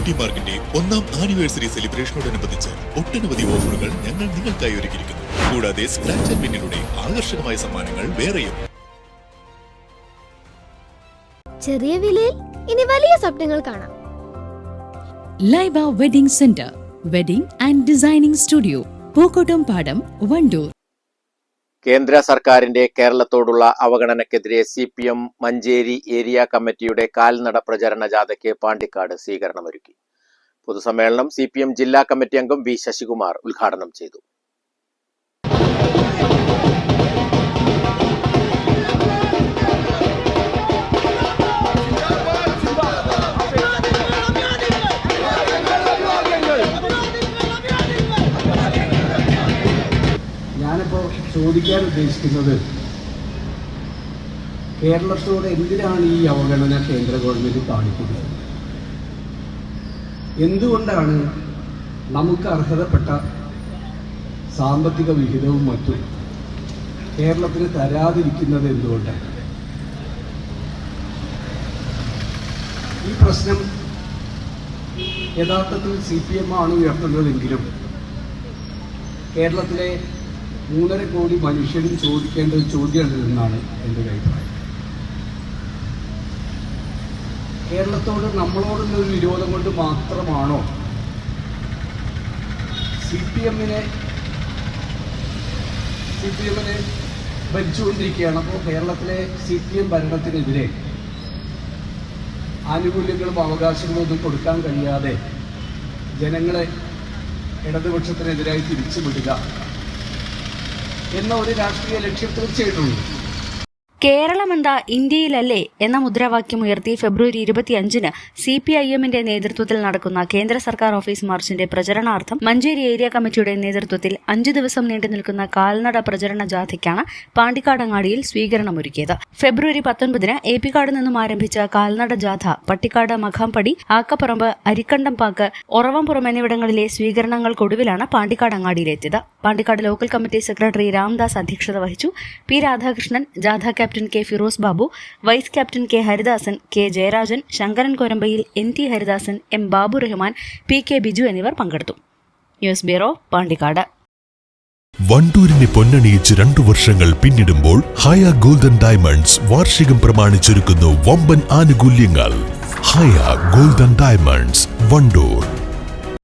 Beauty മാർക്കിന്റെ ഒന്നാം anniversary സെലിബ്രേഷനോടനുബന്ധിച്ച് ഒട്ടനവധി ഓഫറുകൾ ഞങ്ങൾ നിങ്ങൾക്കായി ഒരുക്കിയിരിക്കുന്നു. കൂടാതെ സ്ക്രാച്ച് ആൻഡ് വിന്നിലൂടെ ആകർഷകമായ സമ്മാനങ്ങൾ വേറെയും. ചെറിയ വിലയിൽ ഇനി വലിയ സ്വപ്നങ്ങൾ കാണാം. Laiba wedding centre wedding and designing studio Pookkottam Padam Wandoor കേന്ദ്ര സർക്കാരിന്റെ കേരളത്തോടുള്ള അവഗണനക്കെതിരെ C P M Manjeri area കമ്മിറ്റിയുടെ കാൽനട പ്രചരണ ജാഥയ്ക്ക് പാണ്ടിക്കാട് സ്വീകരണമൊരുക്കി. പൊതുസമ്മേളനം സി പി എം ജില്ലാ കമ്മിറ്റി അംഗം വി ശശികുമാർ ഉദ്ഘാടനം ചെയ്തു. ചോദിക്കാൻ ഉദ്ദേശിക്കുന്നത് കേരളത്തോട് എന്തിനാണ് ഈ അവഗണന കേന്ദ്ര ഗവൺമെന്റ് കാണിക്കുന്നത് എന്തുകൊണ്ടാണ് നമുക്ക് അർഹതപ്പെട്ട സാമ്പത്തിക വിഹിതവും മറ്റും കേരളത്തിന് തരാതിരിക്കുന്നത് എന്തുകൊണ്ടാണ്? ഈ പ്രശ്നം യഥാർത്ഥത്തിൽ സി പി എം ആണ് ഉയർത്തുന്നതെങ്കിലും കേരളത്തിലെ മൂന്നര കോടി മനുഷ്യരും ചോദിക്കേണ്ട ഒരു ചോദ്യമാണ് എന്നാണ് എന്റെ അഭിപ്രായം. കേരളത്തോട് നമ്മളോടുള്ള ഒരു വിരോധം കൊണ്ട് മാത്രമാണോ സി പി എമ്മിനെ സി പി എമ്മിനെ ഭരിച്ചുകൊണ്ടിരിക്കുകയാണ്. അപ്പോൾ കേരളത്തിലെ സി പി എം ഭരണത്തിനെതിരെ ആനുകൂല്യങ്ങളും അവകാശങ്ങളും ഒന്നും കൊടുക്കാൻ കഴിയാതെ ജനങ്ങളെ ഇടതുപക്ഷത്തിനെതിരായി തിരിച്ചുവിടുക. എന്ന ഒരു രാഷ്ട്രീയ ലക്ഷ്യം തീർച്ചയായിട്ടും കേരളമെന്താ ഇന്ത്യയിലല്ലേ എന്ന മുദ്രാവാക്യം ഉയർത്തി ഫെബ്രുവരി ഇരുപത്തിയഞ്ചിന് സി പി ഐ എമ്മിന്റെ നേതൃത്വത്തിൽ നടക്കുന്ന കേന്ദ്ര സർക്കാർ ഓഫീസ് മാർച്ചിന്റെ പ്രചരണാർത്ഥം മഞ്ചേരി ഏരിയ കമ്മിറ്റിയുടെ നേതൃത്വത്തിൽ അഞ്ചു ദിവസം നീണ്ടു നിൽക്കുന്ന കാൽനട പ്രചരണ ജാഥയ്ക്കാണ് പാണ്ടിക്കാടങ്ങാടിയിൽ സ്വീകരണമൊരുക്കിയത്. ഫെബ്രുവരി പത്തൊൻപതിന് കാട് നിന്നും ആരംഭിച്ച കാൽനട ജാഥ പട്ടിക്കാട് മഖാംപടി ആക്കപ്പറമ്പ് അരിക്കണ്ടം പാക്ക് ഒറവംപുറം എന്നിവിടങ്ങളിലെ സ്വീകരണങ്ങൾക്കൊടുവിലാണ് പാണ്ടിക്കാടങ്ങാടിയിലെത്തിയത്. Pandikkad local committee secretary Ramdas അധ്യക്ഷത വഹിച്ചു. പി രാധാകൃഷ്ണൻ ജാഥ captain K Firoz Babu vice captain K Haridasan K Jayarajan Sankaran Korambayil N T Haridasan M Babu Rahman P K Biju എന്നിവർ പങ്കെടുത്തു. News bureau Pandikkad. വണ്ടൂരിനെ പൊന്നണിയിച്ച് രണ്ടു വർഷങ്ങൾ പിന്നിടുമ്പോൾ ഹയ ഗോൾഡൻ ഡയമണ്ട്സ് വാർഷികം പ്രമാണിച്ചൊരുക്കുന്നു വമ്പൻ ആനുകൂല്യങ്ങൾ. Haya golden diamonds Wandoor.